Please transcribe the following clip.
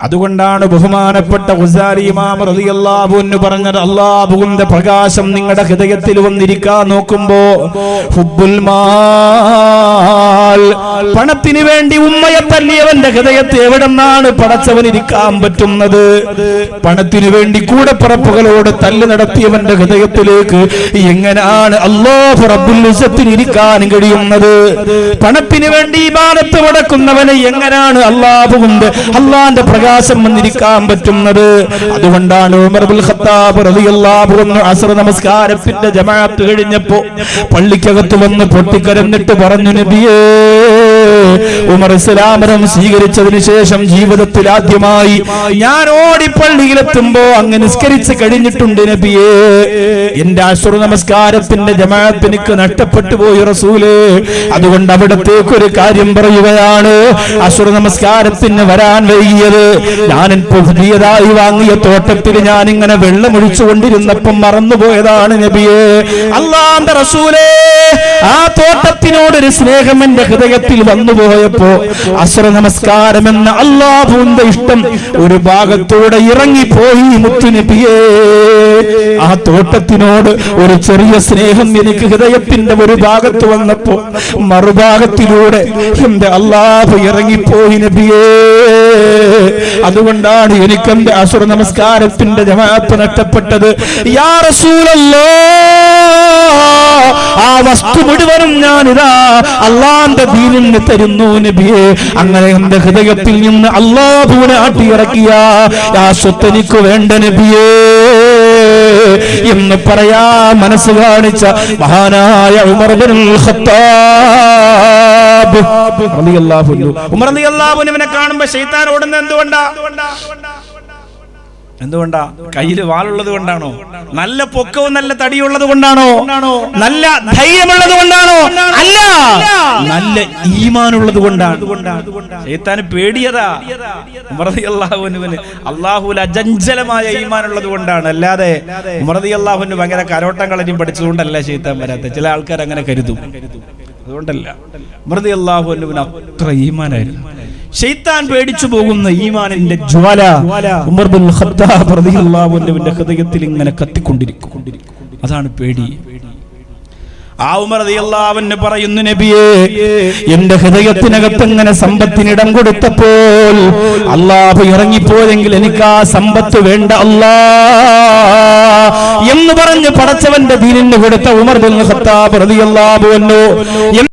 അതുകൊണ്ടാണ് ബഹുമാനപ്പെട്ട അൻഹു പറഞ്ഞത് അല്ലാഹുവിന്റെ പ്രകാശം നിങ്ങളുടെ ഹൃദയത്തിൽ വന്നിരിക്കാൻ നോക്കുമ്പോ ഹുബ്ബുൽ പണത്തിന് വേണ്ടി ഉമ്മയെ തല്ലിയവന്റെ ഹൃദയത്തെ എവിടെന്നാണ് പടച്ചവനിരിക്കാൻ പറ്റുന്നത്? പണത്തിന് വേണ്ടി കൂടപ്പിറപ്പുകളോട് തല്ല് നടത്തിയവന്റെ ഹൃദയത്തിലേക്ക് എങ്ങനെയാണ് അല്ലാഹു റബ്ബുൽ ഇരിക്കാൻ കഴിയുന്നത്? പണത്തിന് വേണ്ടി ഇബാദത്ത് മുടക്കുന്നവനെ എങ്ങനെയാണ് അള്ളാഹുവിന്റെ അള്ളാന്റെ പ്രകാശം വന്നിരിക്കാൻ പറ്റുന്നത്? അതുകൊണ്ടാണ് ഖത്താബ് റളിയല്ലാഹു അൻഹു അസർ നമസ്കാരത്തിന്റെ ജമാഅത്ത് കഴിഞ്ഞപ്പോ പള്ളിക്കകത്ത് വന്ന് പൊട്ടിക്കരന്നിട്ട് പറഞ്ഞു നബിയേ ഉമർ ഇസ്ലാമരം സ്വീകരിച്ചതിന് ശേഷം ജീവിതത്തിൽ ആദ്യമായി ഞാൻ ഓടി പള്ളിയിലെത്തുമ്പോ അങ്ങ് നിസ്കരിച്ച് കഴിഞ്ഞിട്ടുണ്ട് നബിയേ. എന്റെ അശ്വർ നമസ്കാരത്തിന്റെ ജമാഅത്ത് നഷ്ടപ്പെട്ടു പോയി റസൂലേ. അതുകൊണ്ട് അവിടത്തേക്ക് ഒരു കാര്യം പറയുകയാണ്. അശ്വർ നമസ്കാരത്തിന് വരാൻ വൈകിയത് ഞാൻ പുതിയതായി വാങ്ങിയ തോട്ടത്തിൽ ഞാൻ ഇങ്ങനെ വെള്ളമൊഴിച്ചു കൊണ്ടിരുന്നപ്പം മറന്നുപോയതാണ് നബിയേ. അള്ളാന്റെ റസൂലേ ആ തോട്ടത്തിനോടൊരു സ്നേഹം എന്റെ ഹൃദയത്തിൽ വന്നുപോയപ്പോ അസുര നമസ്കാരം എന്ന അള്ളാഹുവിന്റെ ഇഷ്ടം ഒരു ഭാഗത്തൂടെ ഇറങ്ങിപ്പോയി മുത്തുനബിയേ. ആ തോട്ടത്തിനോട് ഒരു ചെറിയ സ്നേഹം എനിക്ക് ഹൃദയത്തിന്റെ ഒരു ഭാഗത്ത് വന്നപ്പോ മറുഭാഗത്തിലൂടെ എന്റെ അള്ളാഹു ഇറങ്ങിപ്പോയി നബിയേ. അതുകൊണ്ടാണ് എനിക്ക് എന്റെ അസുര നമസ്കാരത്തിന്റെ ജമാഅത്ത് നഷ്ടപ്പെട്ടത്. യാ റസൂലല്ലോ. ആ വസ്തു മുഴുവനും ഞാനിതാ അള്ളാന്റെ ദീനിന് തരുന്നു നബിയെ. അങ്ങനെ എന്റെ ഹൃദയത്തിൽ നിന്ന് അള്ളാഹുവിനെ ആട്ടിയിറക്കിയ ആ സ്വത്ത് എനിക്ക് വേണ്ട നബിയേ എന്ന് പറയാ മനസ്സ് കാണിച്ച മഹാനായ ഉമർ ബിൻ ഖത്താബ്. ഉമർ കാണുമ്പോ ശൈത്താൻ ഓടുന്നത് എന്തുകൊണ്ടാ? എന്തുകൊണ്ടാ? കയ്യിൽ വാളുള്ളത് കൊണ്ടാണോ? നല്ല പൊക്കവും നല്ല തടിയുള്ളത് കൊണ്ടാണോ? നല്ല ധൈര്യമുള്ളത് കൊണ്ടാണോ? അല്ല നല്ല ഈമാനുള്ളത് കൊണ്ടാണ്. ഏത്താന് പേടിയതാ. അള്ളാഹുവിന് അള്ളാഹുല അജഞ്ചലമായ ഈമാനുള്ളത് കൊണ്ടാണ്. അല്ലാതെ മൃതി അള്ളാഹുവിന് ഭയങ്കര കരോട്ടം കളരിയും പഠിച്ചതുകൊണ്ടല്ല ശൈത്താൻ വരാത്ത ചില ആൾക്കാർ അങ്ങനെ കരുതും. അതുകൊണ്ടല്ല. മൃതി അള്ളാഹുവിന് അത്ര ഈമാനായിരുന്നു. ഷെയ്ത്താൻ പേടിച്ചു പോകുന്ന ഈമാനിന്റെ ജ്വാല ഉമർ ബിൻ ഖത്താബ് റളിയല്ലാഹു അൻഹുവിന്റെ ഹൃദയത്തിൽ ഇങ്ങനെ കത്തിക്കൊണ്ടിരിക്കും. അതാണ് പേടി. ആ ഉമർ റളിയല്ലാഹു അൻഹു പറയുന്നു നബിയേ എന്റെ ഹൃദയത്തിനകത്ത് ഇങ്ങനെ സമ്പത്തിനിടം കൊടുത്തപ്പോൾ അള്ളാഹു ഇറങ്ങിപ്പോയെങ്കിൽ എനിക്ക് ആ സമ്പത്ത് വേണ്ട അല്ലാ. എന്ന് പറഞ്ഞ് പടച്ചവന്റെ ദീനിന് കൊടുത്ത ഉമർ ബിൻ ഖത്താബ് റളിയല്ലാഹു അൻഹു